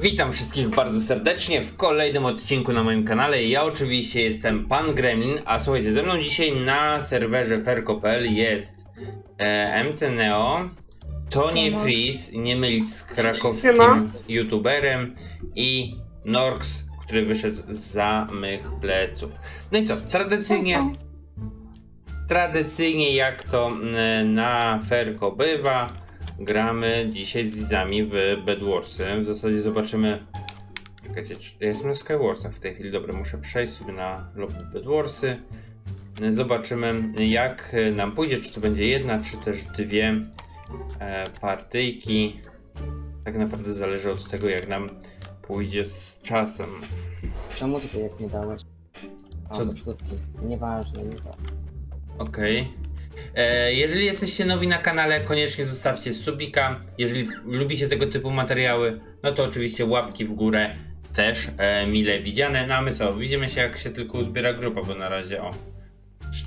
Witam wszystkich bardzo serdecznie w kolejnym odcinku na moim kanale. Ja oczywiście jestem Pan Gremlin, a słuchajcie, ze mną dzisiaj na serwerze ferko.pl jest e, MC Neo, Tony. Freeze, nie mylić z krakowskim Siema. youtuberem i Norks, który wyszedł za mych pleców. No i co, tradycyjnie, tradycyjnie jak to mm, na Ferko bywa, gramy dzisiaj z widzami w Bedwarsy. W zasadzie zobaczymy. Czekajcie, ja jestem na Skywarsach w tej chwili. Dobra, muszę przejść sobie na lobby Bedwarsy. Zobaczymy jak nam pójdzie, czy to będzie jedna, czy też dwie e, partyjki. Tak naprawdę zależy od tego, jak nam pójdzie z czasem. Czemu ty jak nie dałeś? A, Co? do czwórki. Nieważne, nieważne. Okej. E, Jeżeli jesteście nowi na kanale, koniecznie zostawcie subika. Jeżeli lubicie tego typu materiały, no to oczywiście łapki w górę też e, mile widziane. No a my co? Widzimy się jak się tylko uzbiera grupa, bo na razie o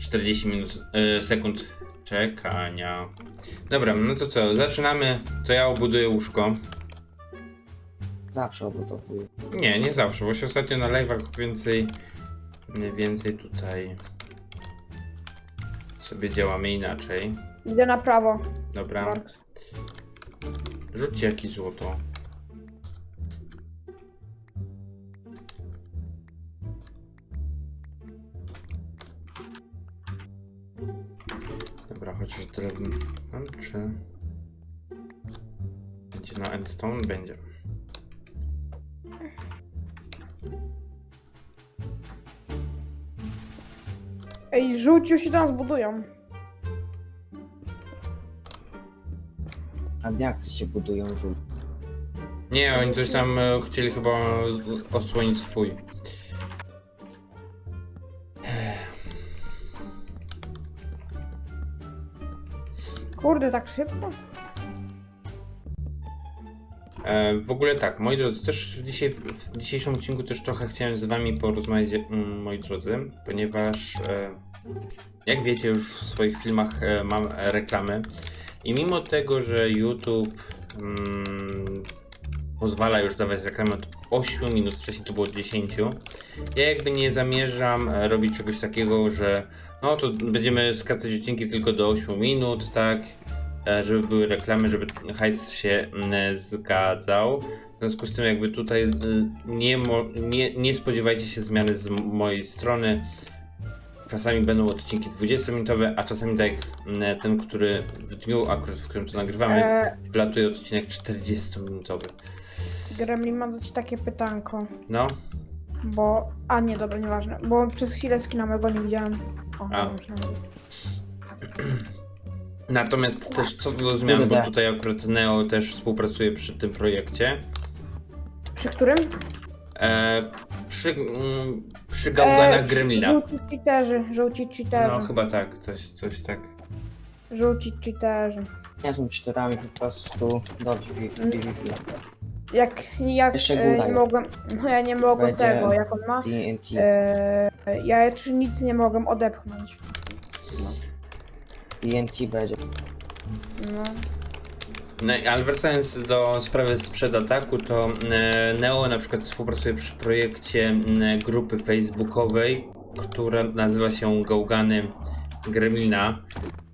40 minut, e, sekund czekania. Dobra, no to co? Zaczynamy. To ja obuduję łóżko. Zawsze obudowuję. Nie, nie zawsze, bo się ostatnio na live'ach więcej, więcej tutaj sobie działamy inaczej. Idę na prawo. Dobra. Marks. Rzućcie jakieś złoto. Dobra, chociaż drewno. Czy. Będzie na endstone? Będzie. Ej, żółci się tam zbudują. A diaksy się budują żółte. Nie, oni coś tam e, chcieli chyba osłonić swój. Kurde, tak szybko? E, w ogóle tak, moi drodzy, też dzisiaj, w dzisiejszym odcinku też trochę chciałem z wami porozmawiać, mm, moi drodzy, ponieważ e, jak wiecie już w swoich filmach e, mam reklamy i mimo tego, że YouTube mm, pozwala już dawać reklamy od 8 minut, wcześniej to było 10, ja jakby nie zamierzam e, robić czegoś takiego, że no to będziemy skracać odcinki tylko do 8 minut, tak, e, żeby były reklamy, żeby hajs się mm, zgadzał. W związku z tym jakby tutaj nie, nie, nie spodziewajcie się zmiany z mojej strony. Czasami będą odcinki 20-minutowe, a czasami tak jak mm, ten, który w dniu akurat, w którym to nagrywamy, E, wlatuje odcinek 40-minutowy. Gremlin do ci takie pytanko, No, bo... A nie, dobra, nieważne, bo przez chwilę skina mego nie widziałem. O, A. natomiast też co do zmian, bo tutaj akurat Neo też współpracuje przy tym projekcie. Przy którym? E, przy, mm, przy gałganach przy- Gremlina. Żółci cheaterzy, żółci cheaterzy, No, chyba tak, coś, coś tak. żółci cheaterzy. Nie są czterami po prostu dobrze PvP. Jak, jak Jeszcze e, nie mogłem, no ja nie mogłem Będzie- tego, jak on ma, TNT. e, ja jeszcze nic nie mogłem odepchnąć. TNT będzie. No. No, ale wracając do sprawy sprzed ataku, to e, Neo na przykład współpracuje przy projekcie grupy facebookowej, która nazywa się Gałgany Gremlina.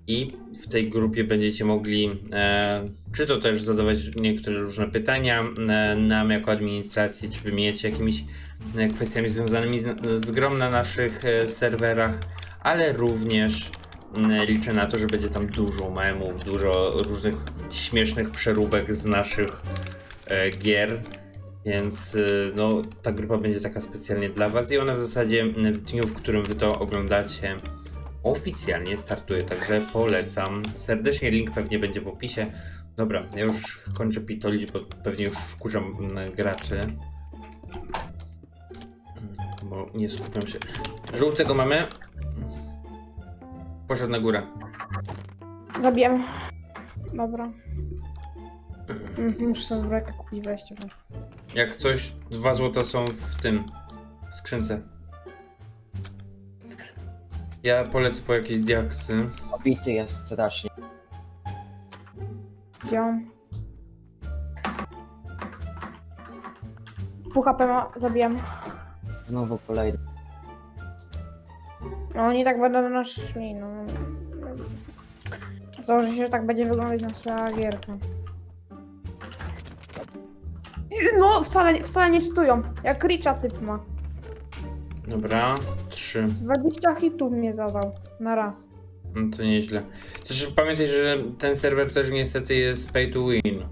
I w tej grupie będziecie mogli e, czy to też zadawać niektóre różne pytania e, nam jako administracji, czy wymieniać jakimiś e, kwestiami związanymi z, z grą na naszych e, serwerach, ale również Liczę na to, że będzie tam dużo memów, dużo różnych śmiesznych przeróbek z naszych e, gier. Więc e, no, ta grupa będzie taka specjalnie dla Was i ona w zasadzie w dniu, w którym Wy to oglądacie, oficjalnie startuje. Także polecam. Serdecznie link pewnie będzie w opisie. Dobra, ja już kończę pitolić, bo pewnie już wkurzam graczy. Mm, Bo nie skupiam się. Żółtego mamy. Poszedł na górę. Zabiłem. Dobra. Mhm, Muszę sobie zbrojkę kupić wejście. Bo... Jak coś, dwa złota są w tym w skrzynce. Ja polecę po jakieś diaksy. Obity jest strasznie. Gdzie on? Pół HP ma, zabijam. Znowu kolejny. No oni tak będą do nas szli, no. Założę się, że tak będzie wyglądać nasza gierka. I- No, wcale, wcale nie czytują. Jak Richa typ ma. Dobra, trzy. 20 hitów mnie zadał. Na raz. No to nieźle. Też pamiętaj, że ten serwer też niestety jest pay to win.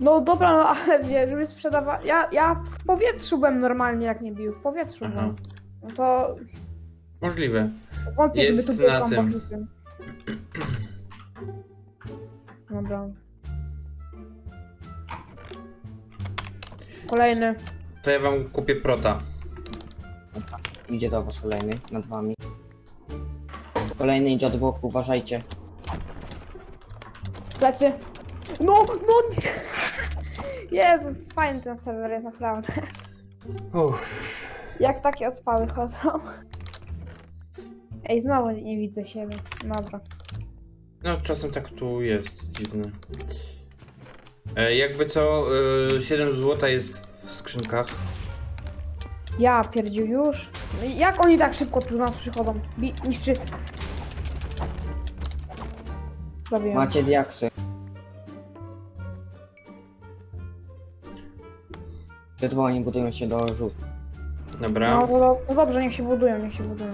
No dobra, no ale wie, żeby sprzedawać. Ja, ja w powietrzu byłem normalnie, jak nie bił. W powietrzu Aha. byłem. No to Możliwe. wątpię, Jest żeby było na tym. kombo-hity. Dobra. Kolejny. To ja wam kupię prota. Idzie do was kolejny, nad wami. Kolejny idzie od boku, uważajcie. Plecy. No, no. Jezus, fajny ten serwer jest naprawdę. Uff. Jak takie odspały chodzą. Ej, znowu nie widzę siebie. Dobra. No czasem tak tu jest, dziwne. E, jakby co, e, 7 złota jest w skrzynkach. Ja pierdził już. No i Jak oni tak szybko tu do nas przychodzą? Bi niszczy. Zabiłem. Macie diaksy. Czerwoni budują się do rzut. Dobra. No, to, do- to dobrze, niech się budują, niech się budują.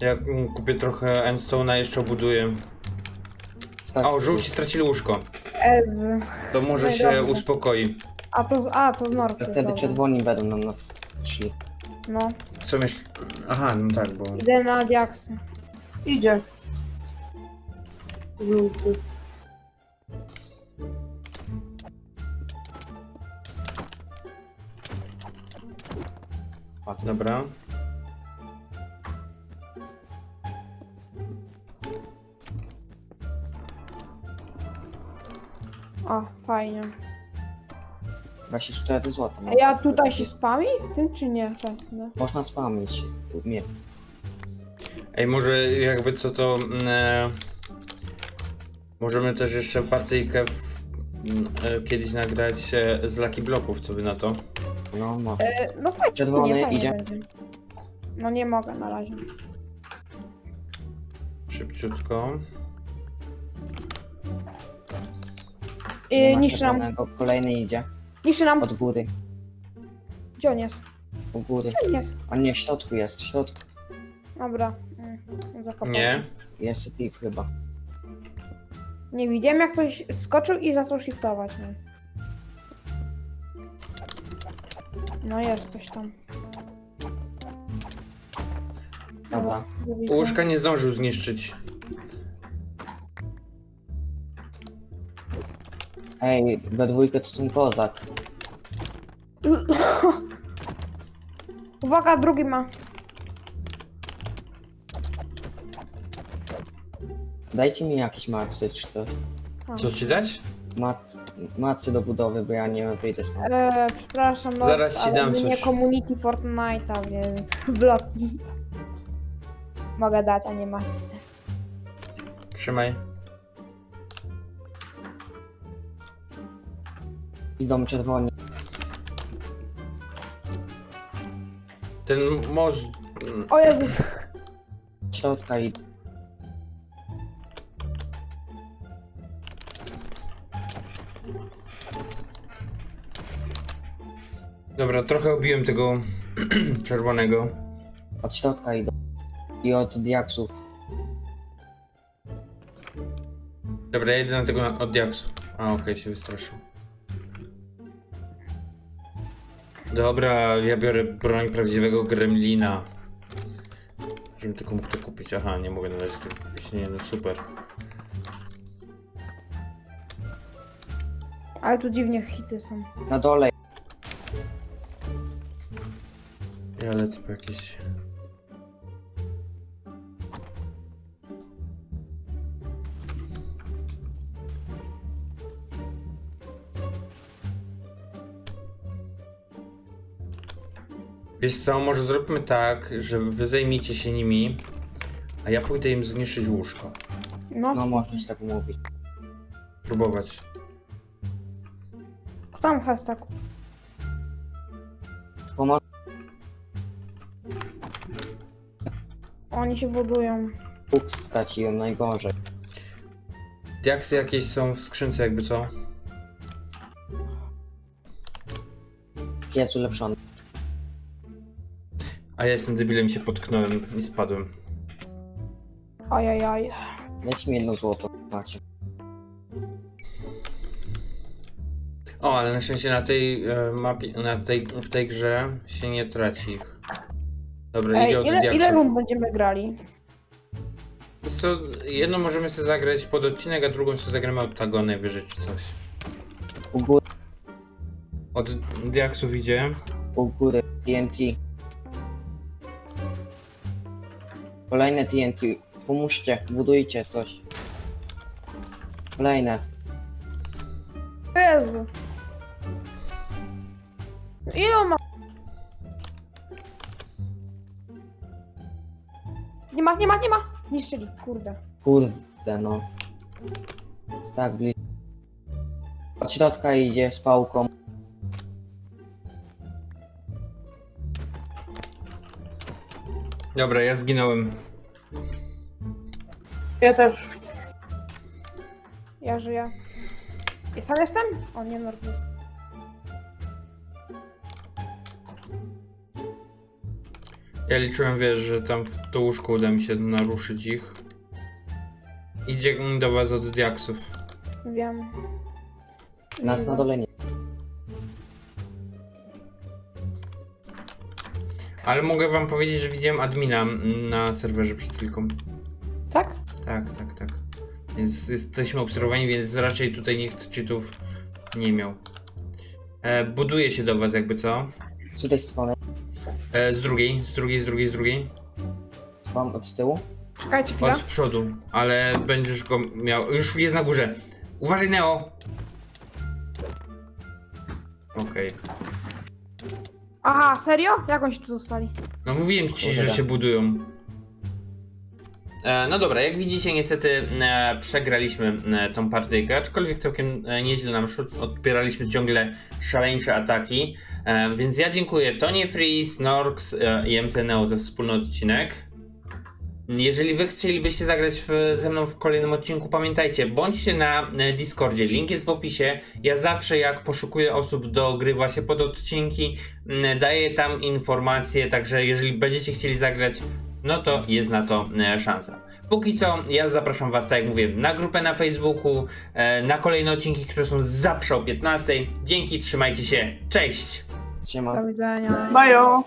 Ja mm, kupię trochę endstone'a, jeszcze obuduję. O, żółci stracili łóżko. Ez. To może No się dobrze. uspokoi. A to z. A, to w Norcy. Wtedy dobra. czerwoni będą na nas szli. No. Co myśl... Aha, no tak, bo... Idę na diaksy. Idzie. Żółty. Dobra. O, fajnie. 24 zł. A ja tutaj się spami w tym czy nie? Tak, no. Można spamić. Nie. Ej, może jakby co to... mm, E, możemy też jeszcze partyjkę w, mm, e, kiedyś nagrać e, z Lucky Bloków, co wy na to? No, no. E, no fajnie, Czerwony fajnie idzie. będzie. No nie mogę na razie. Szybciutko. Nie Yy, ma niszczy nam, czerwonego. Kolejny idzie. niszczy nam. Od góry. Gdzie on jest? U góry. Gdzie on jest? On nie w środku jest. W środku Dobra. Mm, zakopał Nie. jest tip chyba. Nie widziałem jak ktoś wskoczył i zaczął shiftować. No, no jest coś tam. Dobra. zabity. Łóżka nie zdążył zniszczyć. Ej, we dwójkę to są kozak. Uwaga, drugi ma. Dajcie mi jakieś macy czy coś. Co ci dać? Mac, macy do budowy, bo ja nie wyjdę stąd. Eee, przepraszam, no, Zaraz ci ale dam my nie coś. community Fortnite'a, więc bloki. Mogę dać, a nie masy. Trzymaj. Idą czerwoni. Ten most... O Jezus. Z środka i Dobra, trochę obiłem tego czerwonego. od środka idą. I od diaksów. Dobra, ja jedę na tego na- od diaksu. A, okej, się wystraszył. Dobra, ja biorę broń prawdziwego gremlina. Żebym tylko mógł to kupić. Aha, nie mogę na razie tego kupić. Nie, no super. Ale tu dziwnie hity są. Na dole Ja lecę po jakieś... Wiesz co, może zróbmy tak, że wy zajmiecie się nimi, a ja pójdę im zniszczyć łóżko. No, No można tak umówić. Próbować. tam hashtag. Pomoc... Oni się budują. Bóg straciłem najgorzej. Diaksy jakieś są w skrzynce, jakby co? Piec ulepszony. A ja jestem debilem i się potknąłem i spadłem. Ajajaj. Dajcie mi jedno złoto. Macie. O, ale na szczęście na tej e, mapie, na tej, w tej grze się nie traci ich. Dobra, Ej, idzie od ile, ile diaksów. rund będziemy grali? Co, jedną możemy sobie zagrać pod odcinek, a drugą sobie zagramy od tago najwyżej czy coś. U góry, Od diaksów idzie. u góry TNT. Kolejne TNT. Pomóżcie, budujcie coś. Kolejne. Jezu. Ile ma? Nie ma, nie ma, nie ma! Zniszczyli, kurde. Kurde no. Tak blisko. Od środka idzie z pałką. Dobra, ja zginąłem. Ja też. Ja żyję. I sam jestem? O nie, Norwis. Ja liczyłem, wiesz, że tam w to łóżko uda mi się naruszyć ich. Idzie do was od diaksów. Wiem. Nas na dole nie. Ale mogę wam powiedzieć, że widziałem admina na serwerze przed chwilką. Tak? Tak, tak, tak. Więc jesteśmy obserwowani, więc raczej tutaj nikt cheatów nie miał. E, buduje się do was jakby co? Z tej strony. E, z drugiej, z drugiej, z drugiej, z drugiej. Spam od tyłu. Czekajcie chwilę. Od przodu, ale będziesz go miał. Już jest na górze. Uważaj, Neo! Okej. Aha, serio? Jak oni się tu dostali? No mówiłem ci, że się budują. E, no dobra, jak widzicie, niestety e, przegraliśmy e, tą partyjkę, aczkolwiek całkiem e, nieźle nam szło. Odpieraliśmy ciągle szaleńsze ataki. E, więc ja dziękuję Tony Freeze, Norks e, i MC Neo za wspólny odcinek. Jeżeli wy chcielibyście zagrać w, ze mną w kolejnym odcinku, pamiętajcie, bądźcie na e, Discordzie, link jest w opisie. Ja zawsze jak poszukuję osób do gry właśnie pod odcinki, daję tam informacje, także jeżeli będziecie chcieli zagrać, no to jest na to e, szansa. Póki co, ja zapraszam was, tak jak mówię, na grupę na Facebooku, e, na kolejne odcinki, które są zawsze o 15. Dzięki, trzymajcie się, cześć! Siema. Do widzenia. Bajo.